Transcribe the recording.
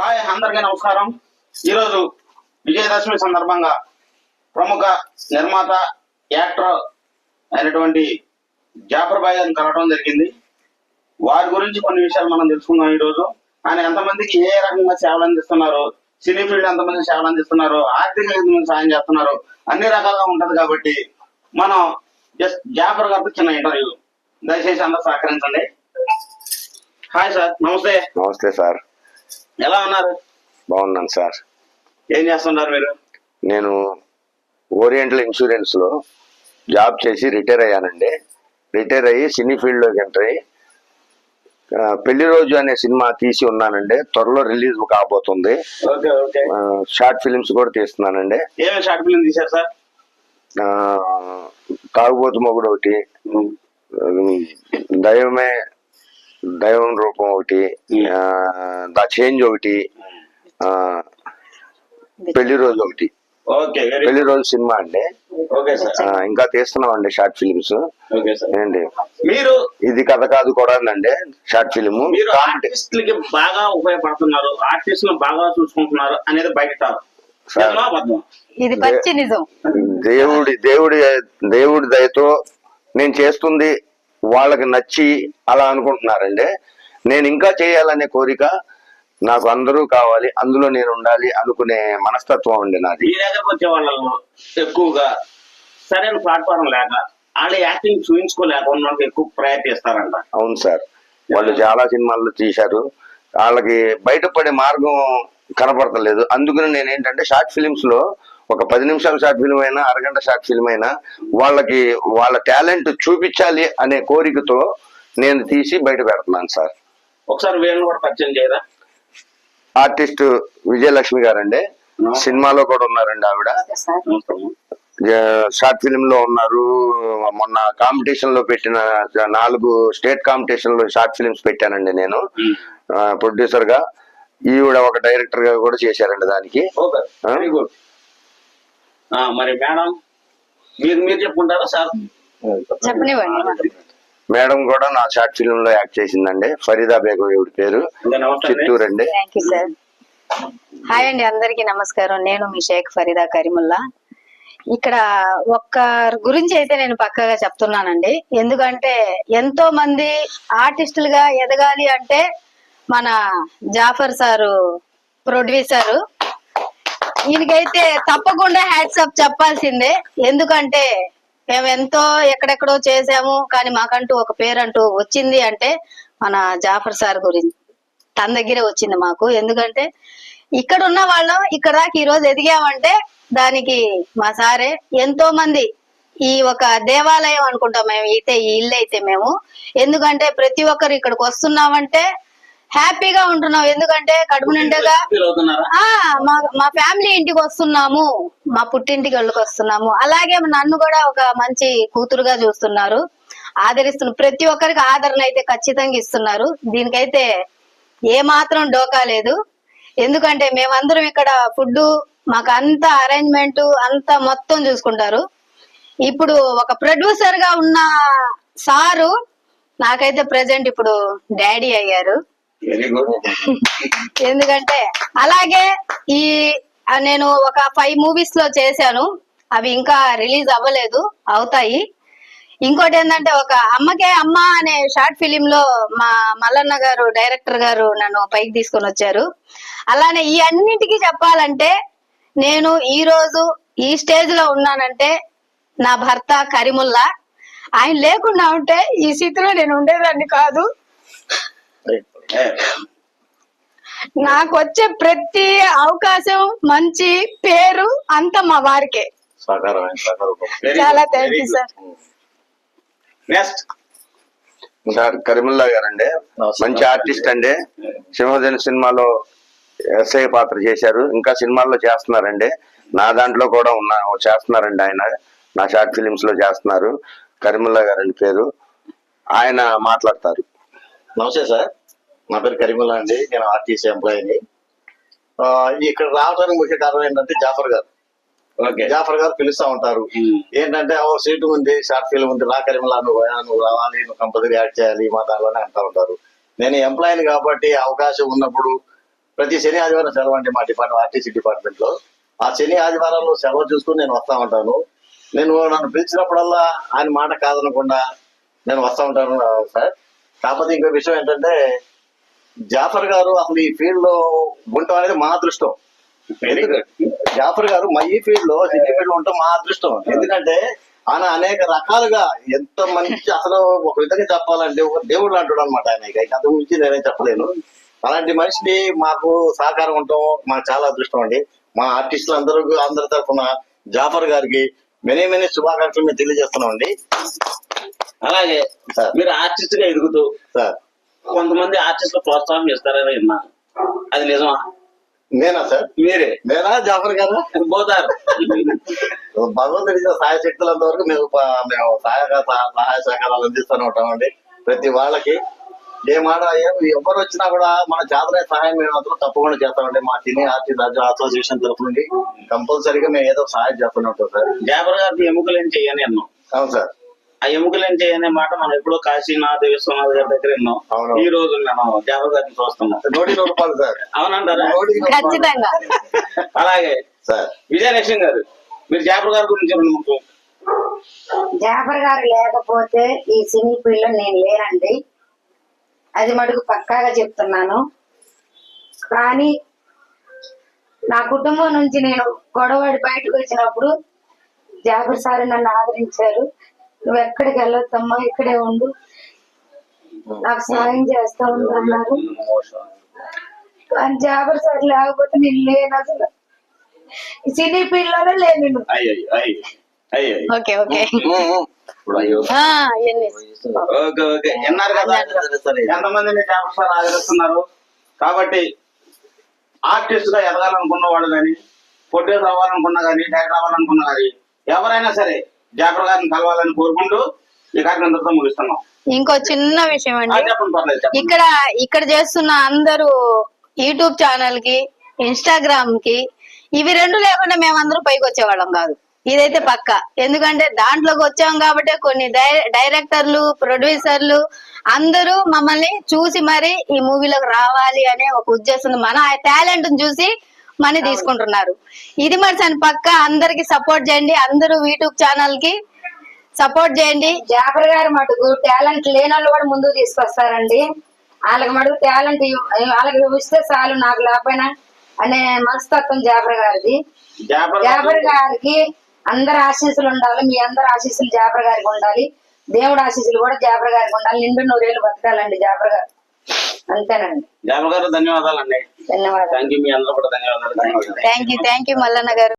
Hi అందరికీ నమస్కారం. ఈరోజు విజయదశమి సందర్భంగా ప్రముఖ నిర్మాత యాక్టర్ అయినటువంటి జాఫర్ భాయ్ గారిని కలవడం జరిగింది. వారి గురించి కొన్ని విషయాలు మనం తెలుసుకుందాం ఈరోజు. ఆయన ఎంతమందికి ఏ రకంగా సేవలు అందిస్తున్నారు సినీ ఫీల్డ్ ఎంతమంది సేవలు అందిస్తున్నారు ఆర్థికంగా ఎంతమంది సాయం చేస్తున్నారు అన్ని రకాలుగా ఉంటది కాబట్టి మనం జస్ట్ జాఫర్ గారితో చిన్న ఇంటర్వ్యూ దయచేసి అందరూ సహకరించండి. హాయ్ సార్ నమస్తే. నమస్తే సార్. ఎలా ఉన్నారు? బాగున్నాను సార్. ఏం చేస్తున్నారు మీరు? నేను ఓరియంటల్ ఇన్సూరెన్స్లో జాబ్ చేసి రిటైర్ అయ్యానండి. రిటైర్ అయ్యి సినీ ఫీల్డ్లోకి ఎంటర్ అయ్యి పెళ్ళి రోజు అనే సినిమా తీసి ఉన్నానండి. త్వరలో రిలీజ్ కాబోతుంది. షార్ట్ ఫిలిమ్స్ కూడా తీస్తున్నానండి. ఏమేమి షార్ట్ ఫిల్మ్ తీశారు సార్? తాగుబోతు మొగుడు ఒకటి దైవమే దైవం రూపం ఒకటి ఆ, ద చేంజ్ ఒకటి ఆ, పెళ్ళి రోజు ఒకటి. ఓకే వెరీ పెళ్ళి రోజు సినిమా అండి. Okay sir. ఆ, ఇంకా తీస్తున్నాం అండి షార్ట్ ఫిలిమ్స్. Okay sir. ఏంటి? మీరు ఇది కథ కాదు కూడా అండి షార్ట్ ఫిలిం మీరు ఆర్టిస్టులకి బాగా ఉపయోగపడుతున్నారు ఆర్టిస్ట్ బాగా చూసుకుంటున్నారు అనేది బయట? ఇది పచ్చి నిజం. దేవుడి దేవుడి దేవుడి దయతో నేను చేస్తుంది వాళ్ళకి నచ్చి అలా అనుకుంటున్నారండి. నేను ఇంకా చేయాలనే కోరిక నాకు అందరూ కావాలి అందులో నేను ఉండాలి అనుకునే మనస్తత్వం అండి నాది. మీ దగ్గరకు వచ్చే వాళ్ళలో ఎక్కువగా సరైన ప్లాట్ఫామ్ లేక వాళ్ళు యాక్టింగ్ చూపించుకోలేక ఉన్న వాళ్ళకి ఎక్కువ ప్రయత్నిస్తారంట. అవును సార్. వాళ్ళు చాలా సినిమాల్లో తీశారు. వాళ్ళకి బయటపడే మార్గం కనపడతలేదు. అందుకని నేను ఏంటంటే షార్ట్ ఫిలిమ్స్లో ఒక పది నిమిషాల షార్ట్ ఫిల్మ్ అయినా అరగంట షార్ట్ ఫిల్మ్ అయినా వాళ్ళకి వాళ్ళ టాలెంట్ చూపించాలి అనే కోరికతో నేను తీసి బయట పెడుతున్నాను సార్. ఒకసారి వీళ్ళని కూడా పరిచయం చేయరా? ఆర్టిస్ట్ విజయలక్ష్మి గారండి. సినిమాలో కూడా ఉన్నారండి ఆవిడ. షార్ట్ ఫిల్మ్లో ఉన్నారు. మొన్న కాంపిటీషన్లో పెట్టిన నాలుగు స్టేట్ కాంపిటీషన్లో షార్ట్ ఫిల్మ్స్ పెట్టానండి నేను. ప్రొడ్యూసర్గా. ఈవిడ ఒక డైరెక్టర్గా కూడా చేశారండి దానికి. ఓకే. Very good. మరి మేడం మీరు మీరు చెప్పుకుంటారా సార్? చెప్పనివ్వండి. మేడం కూడా నా షార్ట్ ఫిల్మ్లో యాక్ట్ చేసిందండి. ఫరీదా బేగం ఈవిడ పేరు. చిత్తూరు అండి. థ్యాంక్ యూ సార్ హాయ్ అండి అందరికీ నమస్కారం. నేను మీ షేక్ ఫరీదా కరీముల్లా. ఇక్కడ ఒక్కరి గురించి అయితే నేను పక్కగా చెప్తున్నానండి. ఎందుకంటే ఎంతో మంది ఆర్టిస్టులుగా ఎదగాలి అంటే మన జాఫర్ సారు ప్రొడ్యూసరు ఈయనకైతే తప్పకుండా హ్యాట్సప్ చెప్పాల్సిందే. ఎందుకంటే మేము ఎంతో ఎక్కడెక్కడో చేసాము కానీ మాకంటూ ఒక పేరంటూ వచ్చింది అంటే మన జాఫర్ సార్ గురించి. తన దగ్గరే వచ్చింది మాకు. ఎందుకంటే ఇక్కడ ఉన్న వాళ్ళం ఇక్కడ దాకా ఈ రోజు ఎదిగామంటే దానికి మా సారే ఎంతో మంది ఈ ఒక దేవాలయం అనుకుంటాం మేము అయితే ఈ ఇల్లు అయితే మేము. ఎందుకంటే ప్రతి ఒక్కరు ఇక్కడికి వస్తున్నామంటే హ్యాపీగా ఉంటున్నాం ఎందుకంటే కడుపు నిండుగా మా మా ఫ్యామిలీ ఇంటికి వస్తున్నాము. మా పుట్టింటికి వాళ్ళకి వస్తున్నాము. అలాగే నన్ను కూడా ఒక మంచి కూతురుగా చూస్తున్నారు. ఆదరిస్తున్నారు ప్రతి ఒక్కరికి ఆదరణ అయితే ఖచ్చితంగా ఇస్తున్నారు. దీనికైతే ఏ మాత్రం డోకా లేదు. ఎందుకంటే మేమందరం ఇక్కడ ఫుడ్ మాకు అంత అరేంజ్మెంట్ అంత మొత్తం చూసుకుంటారు. ఇప్పుడు ఒక ప్రొడ్యూసర్గా ఉన్న సారు నాకైతే ప్రెసెంట్ ఇప్పుడు డాడీ అయ్యారు. ఎందుకంటే అలాగే ఈ నేను ఒక ఫైవ్ మూవీస్లో చేశాను. అవి ఇంకా రిలీజ్ అవ్వలేదు అవుతాయి. ఇంకోటి ఏంటంటే ఒక అమ్మకే అమ్మ అనే షార్ట్ ఫిలిం లో మా మల్లన్న గారు డైరెక్టర్ గారు నన్ను పైకి తీసుకొని వచ్చారు. అలానే ఈ అన్నిటికీ చెప్పాలంటే నేను ఈ రోజు ఈ స్టేజ్లో ఉన్నానంటే నా భర్త కరిముల్లా. ఆయన లేకుండా ఉంటే ఈ స్థితిలో నేను ఉండేదాన్ని కాదు. నాకు వచ్చే ప్రతి అవకాశం మంచి పేరు అంత మా వారికే. చాలా thank you sir next sir Kareemulla గారండి. మంచి ఆర్టిస్ట్ అండి. సింహజన్ సినిమాలో ఎస్ఐ పాత్ర చేశారు. ఇంకా సినిమాల్లో చేస్తున్నారండి. నా దాంట్లో కూడా ఉన్న చేస్తున్నారండి ఆయన. నా షార్ట్ ఫిలిమ్స్లో చేస్తున్నారు. కరీముల్లా గారండి పేరు. ఆయన మాట్లాడతారు. నమస్తే సార్. నా పేరు కరీముల్లా అండి. నేను ఆర్టీసీ ఎంప్లాయీని. ఇక్కడ రావడానికి ముఖ్య కారణం ఏంటంటే జాఫర్ గారు. జాఫర్ గారు పిలుస్తా ఉంటారు. ఏంటంటే ఓ సీటు ఉంది షార్ట్ ఫిల్మ్ ఉంది రా కరీముల్లా నువ్వు నువ్వు రావాలి నువ్వు కంపల్సరీ యాక్ట్ చేయాలి మా దానిలోనే అంటా ఉంటారు. నేను ఎంప్లాయీని కాబట్టి అవకాశం ఉన్నప్పుడు ప్రతి శని ఆదివారం సెలవు అండి మా డిపార్ట్మెంట్ ఆర్టీసీ డిపార్ట్మెంట్లో ఆ శని ఆదివారాల్లో సెలవు చూసుకుని నేను వస్తా ఉంటాను. నేను నన్ను పిలిచినప్పుడల్లా ఆయన మాట కాదనకుండా నేను వస్తా ఉంటాను సార్. కాకపోతే ఇంకో విషయం ఏంటంటే జాఫర్ గారు అసలు ఈ ఫీల్డ్లో ఉండటం అనేది మా అదృష్టం. జాఫర్ గారు మా ఈ ఫీల్డ్లో సినీ ఫీల్డ్లో ఉండటం మా అదృష్టం. ఎందుకంటే ఆయన అనేక రకాలుగా ఎంత మంచి అసలు ఒక విధంగా చెప్పాలంటే ఒక దేవుడు అంటాడు అనమాట ఆయన. ఇక అంత గురించి నేనేం చెప్పలేను. అలాంటి మనిషిని మాకు సహకారం ఉండటం మాకు చాలా అదృష్టం అండి. మా ఆర్టిస్టులు అందరూ అందరి తరఫున జాఫర్ గారికి మెనీ మెనీ శుభాకాంక్షలు మేము తెలియజేస్తున్నాం అండి అలాగే సార్. మీరు ఆర్టిస్ట్గా ఎదుగుతూ సార్. కొంతమంది ఆర్టిస్టులు ప్రోత్సాహం చేస్తారని విన్నాను అది నిజమా? నేనా సార్? మీరే. నేనా? జాఫర్ గారా? పోతారు. భగవంతుడి సహాయ శక్తులంత వరకు మేము మేము సహాయ సహాయ సహకారాలు అందిస్తూనే ఉంటామండి ప్రతి వాళ్ళకి ఏ మాట ఏ- ఎవరు వచ్చినా కూడా మన చేతనే సహాయం మేము మాత్రం తప్పకుండా చేస్తామండి. మా సినీ ఆర్టిస్ట్ అసోసియేషన్ తరఫు నుండి కంపల్సరీగా మేము ఏదో సహాయం చేస్తూనే ఉంటాం సార్. జాబర్ గారిని ఎముకలేం చేయని అన్నాం. అవును సార్. ఆ ఎముకలేం చేయనే మాట మనం ఎప్పుడో కాశీనాథ్ విశ్వనాథ్ గారి దగ్గర విన్నాం. ఈ రోజు మనం జాబర్ గారిని చూస్తున్నాం. అవునంటారా? అలాగే. సార్. విజయలక్ష్మి గారు మీరు జాబర్ గారి గురించి చెప్పండి జాఫర్ గారు లేకపోతే ఈ సినీ ఫీల్డ్లో నేను లేనండి. అది మటుకు పక్కాగా చెప్తున్నాను. కానీ నా కుటుంబం నుంచి నేను గొడవడి బయటకు వచ్చినప్పుడు జాఫర్ సార్ నన్ను ఆదరించారు. నువ్వు ఎక్కడికి వెళ్ళొద్దమ్మా ఇక్కడే ఉండు. నాకు సాయం చేస్తా ఉండు అన్నారు. కానీ జాఫర్ సార్ లేకపోతే నేను లేను అసలు. ఈ సినీ ఫీల్డ్లోనే ఓకే ఓకే. జాబర్ ఆదరిస్తున్నారు? కాబట్టి ఆర్టిస్ట్గా ఎదగాలనుకున్న వాళ్ళు కానీ ప్రొడ్యూసర్ అవ్వాలనుకున్నా కానీ డైరెక్టర్ అవ్వాలనుకున్నా కానీ ఎవరైనా సరే గారిని కలవాలని కోరుకుంటూ ఈ కార్యక్రమం ఇంతటితో ముగిస్తున్నాం. ఇంకో చిన్న విషయం అండి. ఇక్కడ ఇక్కడ చేస్తున్న అందరూ యూట్యూబ్ ఛానల్కి ఇన్స్టాగ్రామ్కి ఇవి రెండు లేకుండా మేమందరం పైకి వచ్చేవాళ్ళం కాదు. ఇదైతే పక్క. ఎందుకంటే దాంట్లోకి వచ్చాం కాబట్టి కొన్ని డైరెక్టర్లు ప్రొడ్యూసర్లు అందరూ మమ్మల్ని చూసి మరి ఈ మూవీలోకి రావాలి అనే ఒక ఉద్దేశం మన టాలెంట్ చూసి మనీ తీసుకుంటున్నారు. ఇది మరి దాని పక్క అందరికి సపోర్ట్ చేయండి. అందరూ యూట్యూబ్ ఛానల్కి సపోర్ట్ చేయండి. జాఫర్ గారు మటుకు టాలెంట్ లేని వాళ్ళు కూడా ముందుకు తీసుకొస్తారండి. వాళ్ళకి మటుకు టాలెంట్ వాళ్ళకి ఇస్తే చాలు నాకు లేకపోయినా అనే మనస్తత్వం జాఫర్ గారిది. జాబర్ జాఫర్ గారు గారికి అందరి ఆశీస్సులు ఉండాలి. మీ అందరి ఆశీస్సులు జాఫర్ గారికి ఉండాలి. దేవుడి ఆశీస్సులు కూడా జాఫర్ గారికి ఉండాలి. నిండు నూరేళ్ళు బతకాలండి జాఫర్ గారు. అంతేనండి. గారు ధన్యవాదాలండి. ధన్యవాదాలు. థ్యాంక్ యూ మీ అందరూ కూడా ధన్యవాదాలు. Thank you thank you Mallanna garu.